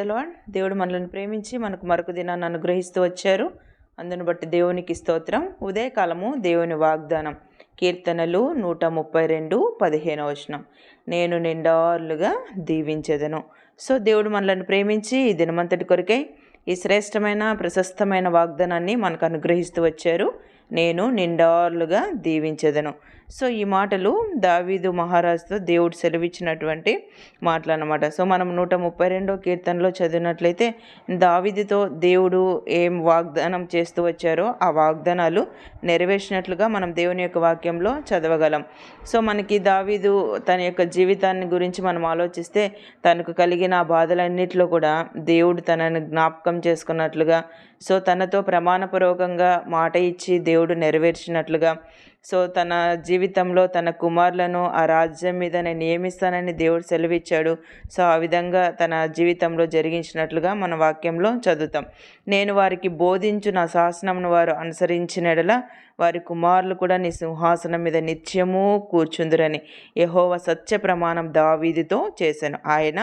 Lord. దేవుడు మనల్ని ప్రేమించి మనకు మరొక దినాన్ని అనుగ్రహిస్తూ వచ్చారు. అందును బట్టి దేవునికి స్తోత్రం. ఉదయకాలము దేవుని వాగ్దానం. కీర్తనలు నూట ముప్పై రెండు పదిహేను వచనం. నేను నిండార్లుగా దీవించదను. సో దేవుడు మనల్ని ప్రేమించి ఈ దినమంతటి కొరకై ఈ శ్రేష్టమైన ప్రశస్తమైన వాగ్దానాన్ని మనకు అనుగ్రహిస్తూ వచ్చారు. నేను నిండార్లుగా దీవించెదను. సో ఈ మాటలు దావీదు మహారాజుతో దేవుడు సెలవిచ్చినటువంటి మాటలు అన్నమాట సో మనం నూట ముప్పై రెండో కీర్తనలో చదివినట్లయితే దావీదుతో దేవుడు ఏం వాగ్దానం చేస్తూ వచ్చారో ఆ వాగ్దానాలు నెరవేర్చినట్లుగా మనం దేవుని యొక్క వాక్యంలో చదవగలం. సో మనకి దావీదు తన యొక్క జీవితాన్ని గురించి మనం ఆలోచిస్తే తనకు కలిగిన ఆ బాధలన్నిటిలో కూడా దేవుడు తనను జ్ఞాపకం చేసుకున్నట్లుగా సో తనతో ప్రమాణపూర్వకంగా మాట ఇచ్చి దేవుడు నెరవేర్చినట్లుగా సో తన జీ జీవితంలో తన కుమారులను ఆ రాజ్యం మీద నేను నియమిస్తానని దేవుడు సెలవిచ్చాడు. సో ఆ విధంగా తన జీవితంలో జరిగించినట్లుగా మన వాక్యంలో చదువుతాం. నేను వారికి బోధించు నా శాసనమును వారు అనుసరించినడలా వారి కుమారులు కూడా నీ సింహాసనం మీద నిత్యము కూర్చుందురని యహోవ సత్య ప్రమాణం దావీదితో చేశాను. ఆయన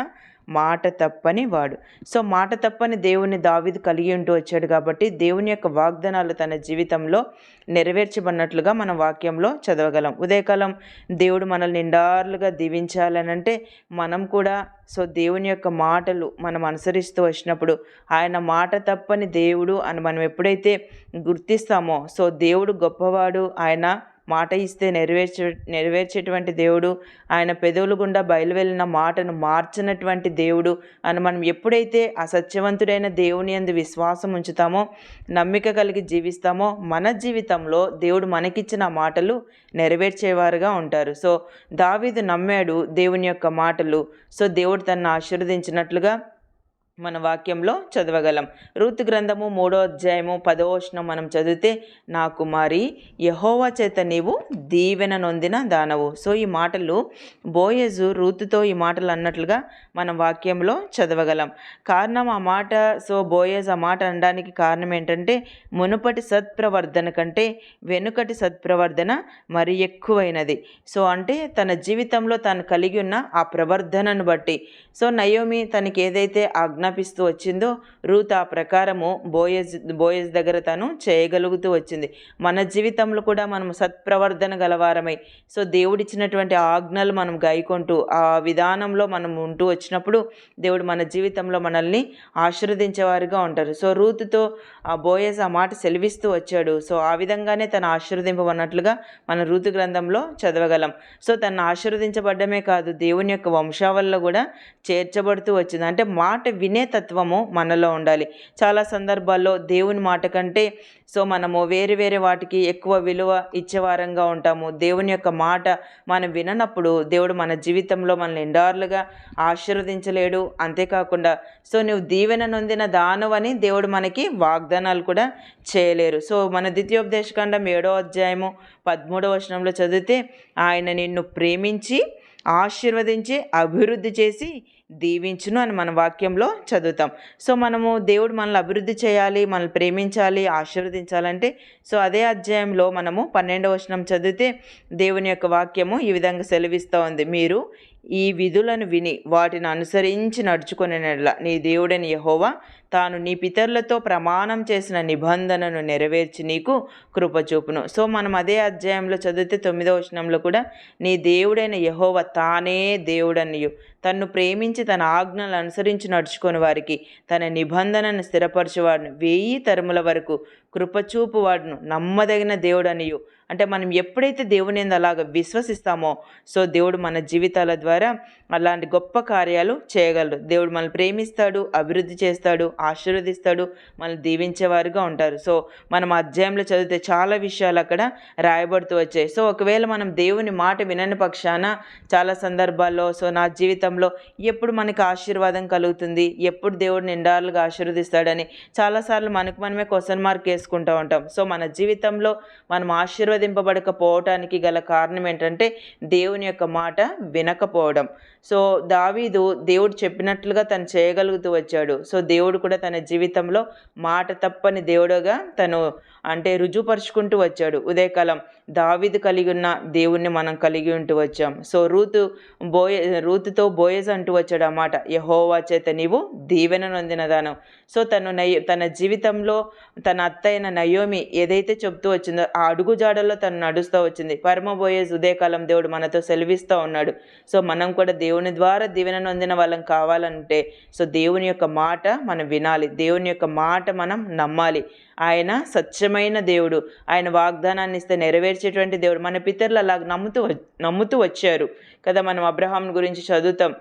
మాట తప్పని వాడు. సో మాట తప్పని దేవుని దావిది కలిగి ఉంటూ వచ్చాడు కాబట్టి దేవుని యొక్క వాగ్దానాలు తన జీవితంలో నెరవేర్చబడినట్లుగా మనం వాక్యంలో చదవగలం. ఉదయకాలం దేవుడు మనల్ని నిండార్లుగా దీవించాలనంటే మనం కూడా సో దేవుని యొక్క మాటలు మనం అనుసరిస్తూ వచ్చినప్పుడు ఆయన మాట తప్పని దేవుడు అని మనం ఎప్పుడైతే గుర్తిస్తామో సో దేవుడు గొప్పవాడు ఆయన మాట ఇస్తే నెరవేర్చే నెరవేర్చేటువంటి దేవుడు ఆయన పెదవులు గుండా బయలువెళ్ళిన మాటను మార్చినటువంటి దేవుడు అని మనం ఎప్పుడైతే ఆ సత్యవంతుడైన దేవుని అందు విశ్వాసం ఉంచుతామో నమ్మిక కలిగి జీవిస్తామో మన జీవితంలో దేవుడు మనకిచ్చిన మాటలు నెరవేర్చేవారుగా ఉంటారు. సో దావీదు నమ్మాడు దేవుని యొక్క మాటలు. సో దేవుడు తనను ఆశీర్వదించినట్లుగా మన వాక్యంలో చదవగలం. రూతు గ్రంథము మూడో అధ్యాయము పదవచనం మనం చదివితే నా కుమారి యహోవా చేత నీవు దీవెన నొందిన దానవు. సో ఈ మాటలు బోయజు రూతుతో ఈ మాటలు అన్నట్లుగా మనం వాక్యంలో చదవగలం. కారణం ఆ మాట సో బోయజ్ ఆ మాట అనడానికి కారణం ఏంటంటే మునుపటి సత్ప్రవర్ధన కంటే వెనుకటి సత్ప్రవర్ధన మరి ఎక్కువైనది. సో అంటే తన జీవితంలో తాను కలిగి ఉన్న ఆ ప్రవర్ధనను బట్టి. సో నయోమి తనకి ఏదైతే ఆజ్ఞాపిస్తూ వచ్చిందో రూత్ ఆ ప్రకారము బోయజ్ బోయజ్ దగ్గర తను చేయగలుగుతూ వచ్చింది. మన జీవితంలో కూడా మనం సత్ప్రవర్ధన గలవారమై సో దేవుడిచ్చినటువంటి ఆజ్ఞలు మనం గైకొంటూ ఆ విధానంలో మనం ఉంటూ వచ్చినప్పుడు దేవుడు మన జీవితంలో మనల్ని ఆశీర్వదించేవారుగా ఉంటారు. సో రూత్తో ఆ బోయజ్ ఆ మాట సెలవిస్తూ వచ్చాడు. సో ఆ విధంగానే తను ఆశీర్వదింపబడినట్లుగా మన ఋతు గ్రంథంలో చదవగలం. సో తను ఆశీర్వదించబడ్డమే కాదు దేవుని యొక్క వంశావల్ల కూడా చేర్చబడుతూ వచ్చింది. అంటే మాట విని వినేతత్వము మనలో ఉండాలి. చాలా సందర్భాల్లో దేవుని మాట కంటే సో మనము వేరే వేరే వాటికి ఎక్కువ విలువ ఇచ్చేవారంగా ఉంటాము. దేవుని యొక్క మాట మనం విననప్పుడు దేవుడు మన జీవితంలో మనల్ని ఎండార్లుగా ఆశీర్వదించలేడు. అంతేకాకుండా సో నువ్వు దీవెన నొందిన దానవని దేవుడు మనకి వాగ్దానాలు కూడా చేయలేరు. సో మన ద్వితీయోపదేశకాండం ఏడో అధ్యాయము పదమూడవ వచనంలో చదివితే ఆయన నిన్ను ప్రేమించి ఆశీర్వదించి అభివృద్ధి చేసి దీవించును అని మన వాక్యంలో చదువుతాం. సో మనము దేవుడు మనల్ని అభివృద్ధి చేయాలి మనల్ని ప్రేమించాలి ఆశీర్వదించాలంటే సో అదే అధ్యాయంలో మనము పన్నెండవ వచనం చదివితే దేవుని యొక్క వాక్యము ఈ విధంగా సెలవిస్తూ ఉంది మీరు ఈ విధులను విని వాటిని అనుసరించి నడుచుకునేలా నీ దేవుడని యహోవా తాను నీ పితరులతో ప్రమాణం చేసిన నిబంధనను నెరవేర్చి నీకు కృపచూపును సో మనం అదే అధ్యాయంలో చదివితే తొమ్మిదో వచనంలో కూడా నీ దేవుడైన యహోవ తానే దేవుడనియు. తన్ను ప్రేమించి తన ఆజ్ఞలు అనుసరించి నడుచుకుని వారికి తన నిబంధనను స్థిరపరచేవాడిని వెయ్యి తరముల వరకు కృపచూపు వాడును. నమ్మదగిన దేవుడనియు. అంటే మనం ఎప్పుడైతే దేవుని అలాగ విశ్వసిస్తామో సో దేవుడు మన జీవితాల ద్వారా అలాంటి గొప్ప కార్యాలు చేయగలరు దేవుడు మనల్ని ప్రేమిస్తాడు అభివృద్ధి చేస్తాడు ఆశీర్వదిస్తాడు మనల్ని దీవించేవారుగా ఉంటారు. సో మనం అధ్యాయంలో చదివితే చాలా విషయాలు అక్కడ రాయబడుతూ వచ్చాయి. సో ఒకవేళ మనం దేవుని మాట వినని పక్షాన చాలా సందర్భాల్లో సో నా జీవితంలో ఎప్పుడు మనకి ఆశీర్వాదం కలుగుతుంది ఎప్పుడు దేవుడు నిండాలుగా ఆశీర్వదిస్తాడని చాలాసార్లు మనకు మనమే క్వశ్చన్ మార్క్ చేసుకుంటూ ఉంటాం. సో మన జీవితంలో మనం ఆశీర్వదింపబడకపోవటానికి గల కారణం ఏంటంటే దేవుని యొక్క మాట వినకపోవడం. సో దావీదు దేవుడు చెప్పినట్లుగా తను చేయగలుగుతూ వచ్చాడు. సో దేవుడు కూడా తన జీవితంలో మాట తప్పని దేవుడుగా తను అంటే రుజువుపరుచుకుంటూ వచ్చాడు. ఉదయకాలం దావిది కలిగి ఉన్న దేవుణ్ణి మనం కలిగి ఉంటూ వచ్చాం. సో రూతు బోయ రూతుతో బోయజ్ అంటూ వచ్చాడు అన్నమాట. యహోవా చేత నీవు దీవెన నొందినదాను. సో తను నయ తన జీవితంలో తన అత్తైన నయోమి ఏదైతే చెప్తూ వచ్చిందో ఆ అడుగుజాడల్లో తను నడుస్తూ వచ్చింది. పరమ బోయేజ్ ఉదయకాలం దేవుడు మనతో సెలవిస్తూ ఉన్నాడు. సో మనం కూడా దేవుని ద్వారా దీవెన నొందిన వాళ్ళం కావాలంటే సో దేవుని యొక్క మాట మనం వినాలి. దేవుని యొక్క మాట మనం నమ్మాలి. ఆయన సత్యమైన దేవుడు. ఆయన వాగ్దానాన్ని ఇస్తే నెరవేర్చేటువంటి దేవుడు. మన పితరులు అలా నమ్ముతూ నమ్ముతూ వచ్చారు కదా మనం అబ్రహాం గురించి చదువుతాం.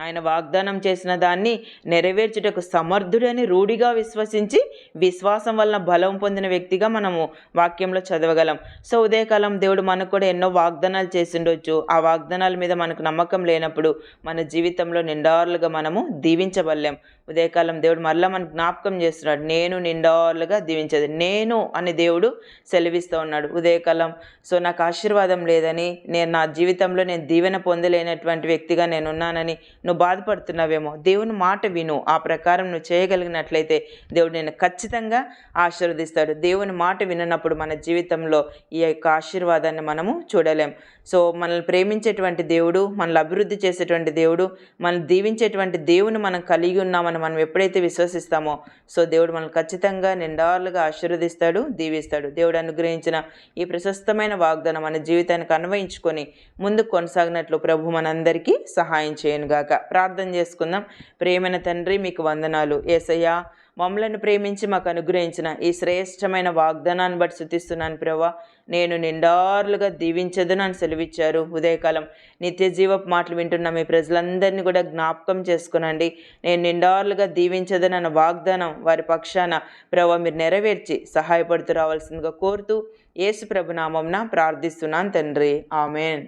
ఆయన వాగ్దానం చేసిన దాన్ని నెరవేర్చుటకు సమర్థుడని రూఢిగా విశ్వసించి విశ్వాసం వలన బలం పొందిన వ్యక్తిగా మనము వాక్యంలో చదవగలం. సో ఉదయకాలం దేవుడు మనకు కూడా ఎన్నో వాగ్దానాలు చేసిండొచ్చు. ఆ వాగ్దానాల మీద మనకు నమ్మకం లేనప్పుడు మన జీవితంలో నిండారులుగా మనము దీవించబడలేం. ఉదయకాలం దేవుడు మరలా మనకు జ్ఞాపకం చేస్తున్నాడు. నేను నిండాలుగా దీవించేది. నేను అని దేవుడు సెలవిస్తూ ఉన్నాడు. ఉదయకాలం సో నాకు ఆశీర్వాదం లేదని నేను నా జీవితంలో నేను దీవెన పొందలేనటువంటి వ్యక్తిగా నేను ఉన్నానని నువ్వు బాధపడుతున్నావేమో. దేవుని మాట విను. ఆ ప్రకారం నువ్వు చేయగలిగినట్లయితే దేవుడు నేను ఖచ్చితంగా ఆశీర్వదిస్తాడు. దేవుని మాట విననప్పుడు మన జీవితంలో ఈ యొక్క ఆశీర్వాదాన్ని మనము చూడలేం. సో మనల్ని ప్రేమించేటువంటి దేవుడు మనల్ని అభివృద్ధి చేసేటువంటి దేవుడు మనల్ని దీవించేటువంటి దేవుని మనం కలిగి ఉన్నామని మనం ఎప్పుడైతే విశ్వసిస్తామో సో దేవుడు మనల్ని ఖచ్చితంగా నిండాలుగా ఆశీర్వదిస్తాడు దీవిస్తాడు. దేవుడు అనుగ్రహించిన ఈ ప్రశస్తమైన వాగ్దానం మన జీవితానికి అన్వయించుకొని ముందుకు కొనసాగినట్లు ప్రభు మనందరికీ సహాయం చేయనుగాక. ప్రార్థన చేసుకుందాం. ప్రేమైన తండ్రి మీకు వందనాలు. ఏసయ్యా మమ్మలను ప్రేమించి మాకు అనుగ్రహించిన ఈ శ్రేష్టమైన వాగ్దానాన్ని బట్టి శుతిస్తున్నాను ప్రభా. నేను నిండారులుగా దీవించదును అని సెలవిచ్చారు. ఉదయకాలం నిత్య జీవపు మాటలు వింటున్న మీ ప్రజలందరినీ కూడా జ్ఞాపకం చేసుకునండి. నేను నిండారులుగా దీవించదని అన్న వాగ్దానం వారి పక్షాన ప్రభా మీరు నెరవేర్చి సహాయపడుతూ రావాల్సిందిగా కోరుతూ యేసు ప్రభు నామంన ప్రార్థిస్తున్నాను తండ్రి. ఆమెన్.